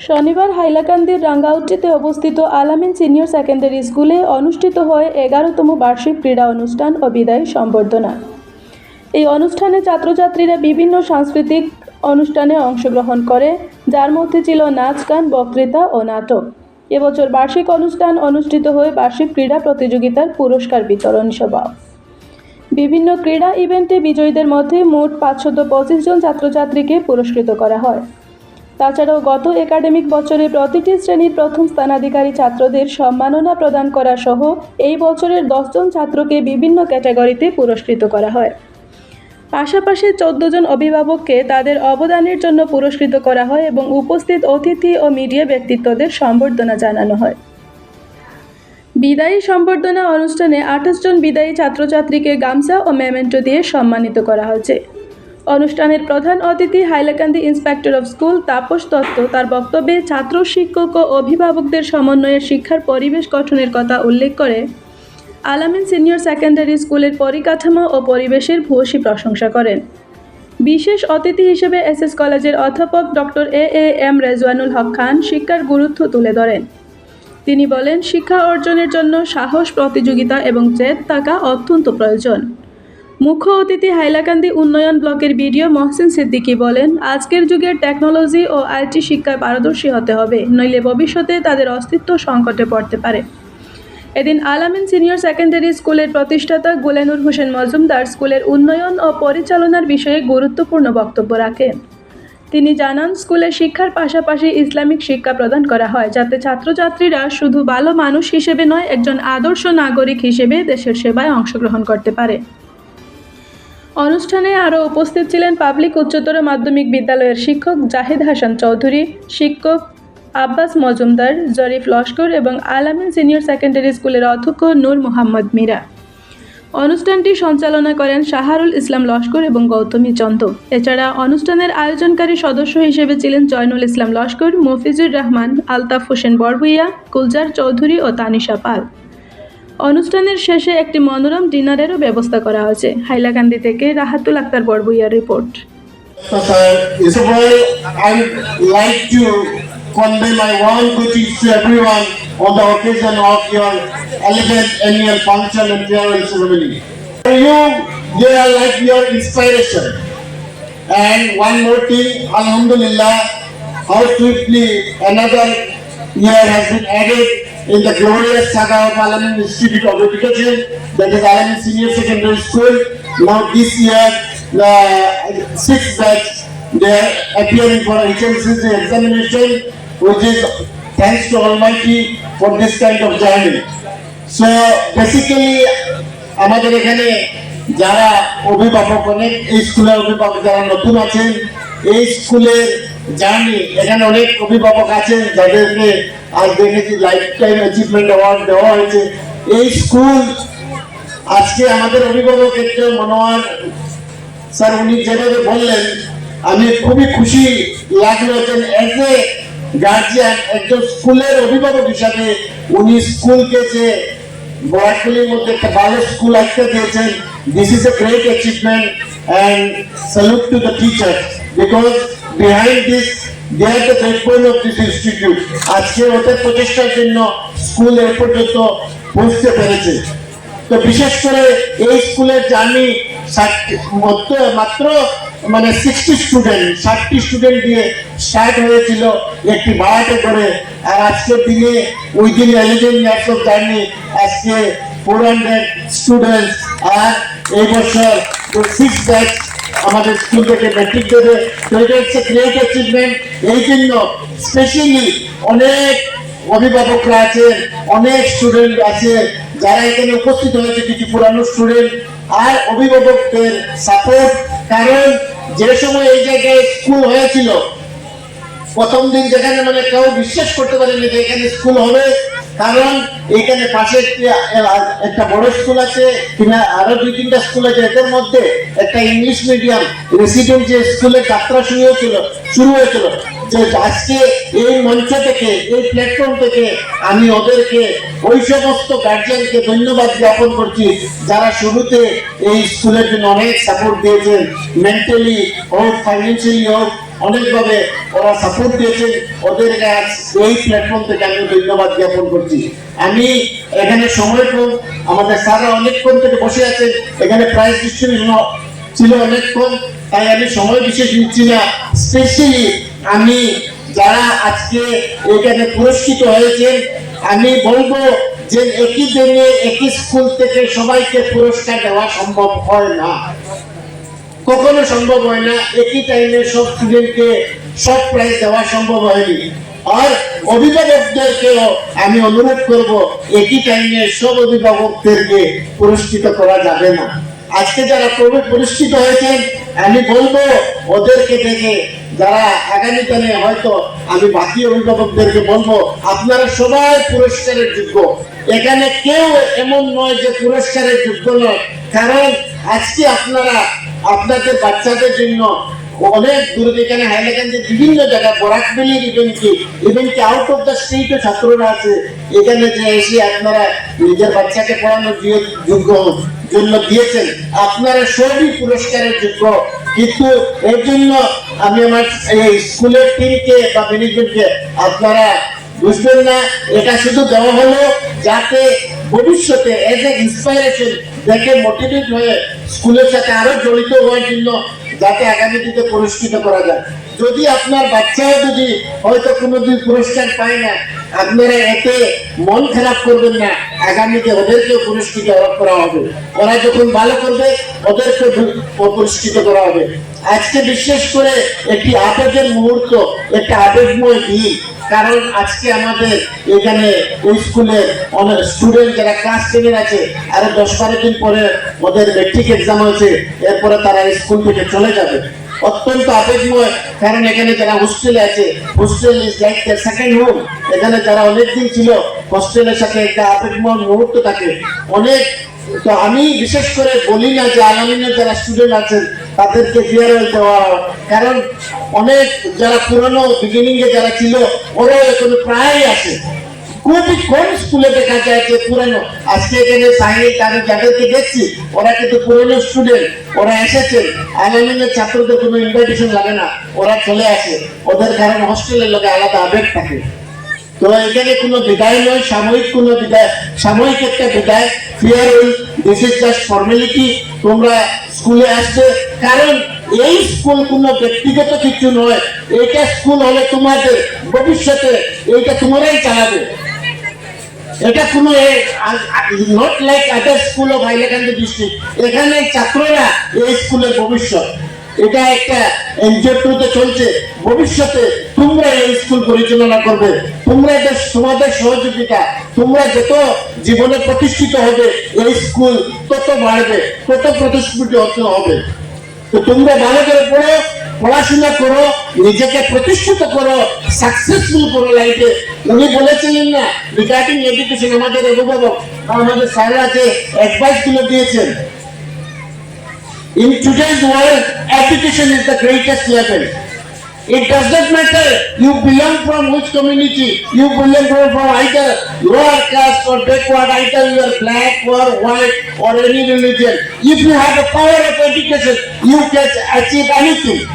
শনিবার হাইলাকান্দির রাঙ্গাউটিতে অবস্থিত আলামিন সিনিয়র সেকেন্ডারি স্কুলে অনুষ্ঠিত হয় এগারোতম বার্ষিক ক্রীড়া অনুষ্ঠান ও বিদায় সম্বর্ধনা। এই অনুষ্ঠানে ছাত্রছাত্রীরা বিভিন্ন সাংস্কৃতিক অনুষ্ঠানে অংশগ্রহণ করে, যার মধ্যে ছিল নাচ, গান, বক্তৃতা ও নাটক। এবছর বার্ষিক অনুষ্ঠান অনুষ্ঠিত হয়ে বার্ষিক ক্রীড়া প্রতিযোগিতার পুরস্কার বিতরণ সভা। বিভিন্ন ক্রীড়া ইভেন্টে বিজয়ীদের মধ্যে মোট পাঁচশত পঁচিশ জন ছাত্রছাত্রীকে পুরস্কৃত করা হয়। তাছাড়াও গত একাডেমিক বছরে প্রতিটি শ্রেণির প্রথম স্থানাধিকারী ছাত্রদের সম্মাননা প্রদান করা সহ এই বছরের দশজন ছাত্রকে বিভিন্ন ক্যাটাগরিতে পুরস্কৃত করা হয়। পাশাপাশি চোদ্দ জন অভিভাবককে তাদের অবদানের জন্য পুরস্কৃত করা হয় এবং উপস্থিত অতিথি ও মিডিয়া ব্যক্তিত্বদের সম্বর্ধনা জানানো হয়। বিদায়ী সম্বর্ধনা অনুষ্ঠানে আঠাশ জন বিদায়ী ছাত্রছাত্রীকে গামছা ও মেমেন্টো দিয়ে সম্মানিত করা হয়েছে। অনুষ্ঠানের প্রধান অতিথি Hailakandi inspector of school Tapas Datta. তার বক্তব্যে ছাত্র, শিক্ষক ও অভিভাবকদের সমন্বয়ে শিক্ষার পরিবেশ গঠনের কথা উল্লেখ করে আলামিন সিনিয়র সেকেন্ডারি স্কুলের পরিকাঠামো ও পরিবেশের ভূয়সী প্রশংসা করেন। বিশেষ অতিথি হিসেবে এসএস কলেজের অধ্যাপক doctor A A M Rezwanul Haque Khan শিক্ষার গুরুত্ব তুলে ধরেন। তিনি বলেন, শিক্ষা অর্জনের জন্য সাহস, প্রতিযোগিতা এবং জেদ থাকা অত্যন্ত প্রয়োজন। মুখ্য অতিথি হাইলাকান্দি উন্নয়ন ব্লকের বিডিও মহসিন সিদ্দিকী বলেন, আজকের যুগের টেকনোলজি ও আইটি শিক্ষায় পারদর্শী হতে হবে, নইলে ভবিষ্যতে তাদের অস্তিত্ব সংকটে পড়তে পারে। এদিন আলামিন সিনিয়র সেকেন্ডারি স্কুলের প্রতিষ্ঠাতা গুলেনুর হোসেন মজুমদার স্কুলের উন্নয়ন ও পরিচালনার বিষয়ে গুরুত্বপূর্ণ বক্তব্য রাখেন। তিনি জানান, স্কুলে শিক্ষার পাশাপাশি ইসলামিক শিক্ষা প্রদান করা হয়, যাতে ছাত্রছাত্রীরা শুধু ভালো মানুষ হিসেবে নয়, একজন আদর্শ নাগরিক হিসেবে দেশের সেবায় অংশগ্রহণ করতে পারে। অনুষ্ঠানে আরও উপস্থিত ছিলেন পাবলিক উচ্চতর মাধ্যমিক বিদ্যালয়ের শিক্ষক জাহিদ হাসান চৌধুরী, শিক্ষক আব্বাস মজুমদার, জরিফ লস্কর এবং আলামিন সিনিয়র সেকেন্ডারি স্কুলের অধ্যক্ষ নূর মোহাম্মদ মীরা। অনুষ্ঠানটি সঞ্চালনা করেন শাহারুল ইসলাম লস্কর এবং গৌতমী চন্দ। এছাড়া অনুষ্ঠানের আয়োজনকারী সদস্য হিসেবে ছিলেন জয়নুল ইসলাম লস্কর, মফিজুর রহমান, আলতাফ হোসেন বরভুইয়া কুলজার চৌধুরী ও তানিশা পাল। অনুষ্ঠানের শেষে একটি মনোরম ডিনারেরও ব্যবস্থা করা হয়েছে হাইলাকান্দি থেকে Rahatul Akhtar বরভুইয়ার report convey my warm greetings to everyone on the occasion of your 11th annual function and farewell ceremony. For you, they are like your inspiration. And one more thing, Alhamdulillah, how swiftly another year has been added in the glorious saga of Alamin Institute of Education, that is Alamin Senior Secondary School. Now this year, the sixth batch, they are appearing for HNCC examination, which is thanks to Almighty for this kind of journey. So basically, আমাদের এখানে যারা অভিভাবক অনেক এই স্কুলের অভিভাবক যারা নতুন আছেন এই স্কুলের জার্নি এখানে অনেক অভিভাবক আছেন যাদেরকে আজ দেখেছি লাইফ টাইম অ্যাচিভমেন্ট অ্যাওয়ার্ড দেওয়া হয়েছে। এই স্কুল আজকে আমাদের অভিভাবক একটু মনোয়ার স্যার, উনি যেভাবে বললেন, আমি খুবই খুশি লাগল যে এজ এ গার্জিয়ান একজন স্কুলের অভিভাবক হিসাবে উনি স্কুলকে যে বরাকলির মধ্যে একটা ভালো স্কুল আসতে দিয়েছেন this is a great achievement and salute to the teacher because behind this they are the backbone of this institute আজকে ওদের প্রচেষ্টার জন্য স্কুল এ পর্যন্ত পৌঁছতে পেরেছে। তো বিশেষ করে এই স্কুলের জার্নি মধ্যে, মাত্র মানে সিক্সটি স্টুডেন্ট ষাটটি স্টুডেন্ট দিয়ে স্টার্ট হয়েছিল একটি বাড়াতে করে। আর আজকের দিনে ওই দিন ইলেভেন ইয়ার্স অফ জার্নি আজকে ফোর হান্ড্রেড স্টুডেন্ট আর এই বছর সিক্স ব্যাচ আমাদের স্কুল থেকে ম্যাট্রিক দেবে তো এটা হচ্ছে গ্রেট অ্যাচিভমেন্ট এই জন্য স্পেশালি অনেক অভিভাবকরা আছে, অনেক স্টুডেন্ট আছে, যারা এখানে উপস্থিত হয়েছে, কিছু পুরানো স্টুডেন্ট আর অভিভাবকদের সাপোর্ট কারণ যে সময় এই জায়গায় স্কুল হয়েছিল প্রথম দিন যেখানে মানে কেউ বিশ্বাস করতে পারেনি যে এখানে স্কুল হবে, কারণ এখানে পাশে একটা বড় স্কুল আছে, কিনা আরও দুই তিনটা স্কুল আছে, এদের মধ্যে একটা ইংলিশ মিডিয়াম রেসিডেন্ট যে স্কুলের যাত্রা শুরু হয়েছিল শুরু হয়েছিল, যে আজকে এই মঞ্চ থেকে, এই প্ল্যাটফর্ম থেকে আমি ওদেরকে, ওই সমস্ত গার্জিয়ানকে ধন্যবাদ জ্ঞাপন করছি, যারা শুরুতে এই স্কুলের জন্য অনেক সাপোর্ট দিয়েছেন মেন্টালি হোক ফাইন্যান্সিয়ালি হোক অনেকভাবে ওরা সাপোর্ট দিয়েছেন ওদেরকে আজ এই প্ল্যাটফর্ম থেকে আমি ধন্যবাদ জ্ঞাপন করছি। আমি এখানে সময় কম, আমাদের স্যাররা অনেকক্ষণ থেকে বসে আছেন এখানে প্রাইজ ডিস্ট্রিবিউশন ছিল অনেকক্ষণ তাই আমি সময় বিশেষ নিচ্ছি না। স্পেশালি আমি যারা আজকে এখানে পুরস্কৃত হয়েছেন, আমি বলব যে একই দিনে একই স্কুল থেকে সবাইকে পুরস্কার দেওয়া সম্ভব হয় না। কখনো সম্ভব হয় না, একই টাইমে সব স্টুডেন্টকে সব প্রাইজ দেওয়া সম্ভব হয়নি। আর অভিভাবকদেরকেও আমি অনুরোধ করব, একই টাইমে সব অভিভাবকদেরকে পুরস্কৃত করা যাবে না। আজকে যারা কোভিড পুরস্কৃত হয়েছেন, আমি বলব, ওদেরকে দেখে যারা আগামী দিনে হয়তো আমি বাকি অভিভাবকদেরকে বলব, আপনারা সবাই পুরস্কারের যোগ্য। এখানে কেউ এমন নয় যে পুরস্কারের যোগ্য নয়, কারণ আজকে আপনারা আপনাদের বাচ্চাদের জন্য অনেক দূরে এখানে হাইলাকান্দি বিভিন্ন জায়গায় বরাকবেলির ইভেন্ট কি ইভেন্ট আউট অফ দ্য স্টেটও ছাত্ররা আছে, এখানে যে এসে আপনারা নিজের বাচ্চাকে পড়ানোর যোগ্য জন্য দিয়েছেন। আপনারা সবই পুরস্কারের যোগ্য। কিন্তু এর জন্য আমি আমার এই স্কুলের টিমকে বা ম্যানেজমেন্টকে আপনারা বুঝবেন না, এটা শুধু দেওয়া হলো যাতে ভবিষ্যতে এজ এ ইন্সপাইরেশন দেখে মোটিভেট হয়ে স্কুলের সাথে আরও জড়িত হওয়ার জন্য যাতে আগামী দিনে পুরস্কৃত করা যায় যদি আপনার বাচ্চাও যদি হয়তো কোনোদিন পুরস্কার পায় না, আপনারা এতে মন খারাপ করবেন না। আগামীতে ওদেরকেও পুরস্কৃত করা হবে। ওরা যখন ভালো করবে ওদেরকে পুরস্কৃত করা হবে। আজকে বিশেষ করে একটি আবেগের মুহূর্ত একটা আবেগময় দিন। কারণ আজকে আমাদের এখানে স্কুলে অনেক স্টুডেন্ট যারা ক্লাস টেনের আছে, আরও দশ বারো দিন পরে ওদের মেট্রিক এক্সাম আছে এরপরে তারা স্কুল থেকে চলে যাবে। অত্যন্ত আবেগময়, কারণ এখানে যারা হোস্টেলে আছে hostel is like the second home এখানে যারা অনেকদিন ছিল হোস্টেলের সাথে একটা আবেগময় মুহূর্ত থাকে। অনেক তো আমি বিশেষ করে বলি না যে আলামিনের যারা স্টুডেন্ট আছেন, তাদেরকে ফেয়ারওয়েল দেওয়া। কারণ অনেক যারা পুরনো বিগিনিং এ যারা ছিল ওরা এখন প্রায় আসে। খুবই কম স্কুলে দেখা যায় যে পুরনো? আজকে এখানে আমি যাদেরকে দেখছি, ওরা কিন্তু পুরনো স্টুডেন্ট ওরা এসেছেন আলামিনের ছাত্রদের কোনো ইনভাইটেশন লাগে না, ওরা চলে আসে। ওদের কারণ হোস্টেলের লোকে আলাদা আবেগ থাকে। তো এখানে কোনো বিদায় নয়, সাময়িক কোনো বিদায়, সাময়িক একটা বিদায়। Farewell this is just formality তোমরা স্কুলে কারণ এই স্কুল কোনো ব্যক্তিগত কিছু নয়, এটা স্কুল হলে তোমাদের ভবিষ্যতে এইটা তোমরাই চালাবে। এটা কোনো not like other school of Hailakandi district এখানে ছাত্ররা এই স্কুলের ভবিষ্যৎ। এটা একটা এনজিও টুতে চলছে। ভবিষ্যতে তোমরা এই স্কুল পরিচালনা করবে। তোমরা এটা তোমাদের সহযোগিতা, তোমরা যত জীবনে প্রতিষ্ঠিত হবে এই স্কুল, তত বাড়বে, তত প্রতিষ্ঠিত হতে হবে। তো তোমরা ভালো করে পড়ো, পড়াশোনা করো, নিজেকে প্রতিষ্ঠিত করো সাকসেসফুল করো লাইফে উনি বলেছিলেন না রিগার্ডিং এডুকেশন আমাদের অভিভাবক, আমাদের স্যাররা যে অ্যাডভাইসগুলো দিয়েছেন। In today's world, education is the greatest level. It does not matter you belong from which community, you belong from, from either lower caste or backward, either you are black or white or any religion. If you have the power of education, you can achieve anything.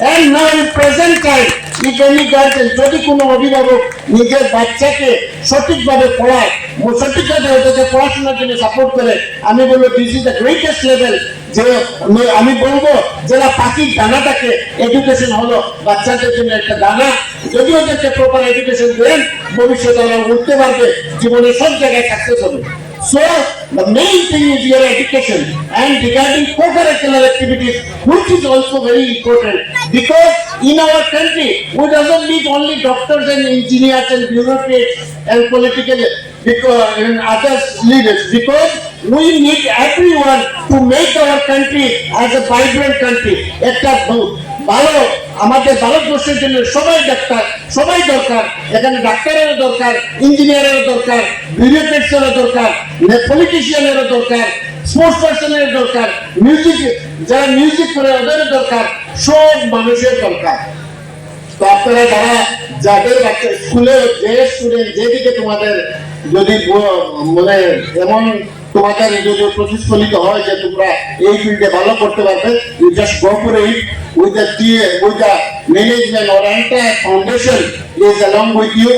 In present time, if any guardian, যদি কোনো অভিভাবক নিজের বাচ্চাকে সঠিকভাবে পড়ায় সঠিকভাবে ওদেরকে পড়াশোনার জন্য সাপোর্ট করে আমি বলব this is the greatest level যে আমি বলব যারা পাখির দানাটাকে এডুকেশন হলো বাচ্চাদের জন্য একটা দানা যদি ওদেরকে প্রপার এডুকেশন দেন ভবিষ্যতে ওরা উঠতে পারবে। জীবনে সব জায়গায় সাকসেস হবে। So, the main thing is your education and regarding co-curricular activities, which is also very important because in our country, we doesn't need only doctors and engineers and bureaucrats and political because, and other leaders because we need everyone to make our country as a vibrant country. Let us. ভালো, আমাদের ভারতবর্ষের জন্য সবাই doctor, সবাই দরকার। এখানে ডাক্তারেরও দরকার, ইঞ্জিনিয়ারেরও দরকার বিউরোক্রেটসেরও দরকার পলিটিশিয়ানেরও দরকার স্পোর্টস পার্সনের দরকার মিউজিক যারা মিউজিক করে ওদেরও দরকার, সব মানুষের দরকার। তো আপনারা যারা যাদের বাচ্চা স্কুলে যে স্টুডেন্ট যেদিকে তোমাদের যদি মানে এমন তোমাদের যদি প্রতিস্ফলিত হয় যে তোমরা এই ফিল্ডে ভালো করতে পারবে you just go for it with the with the management or entire foundation is along with you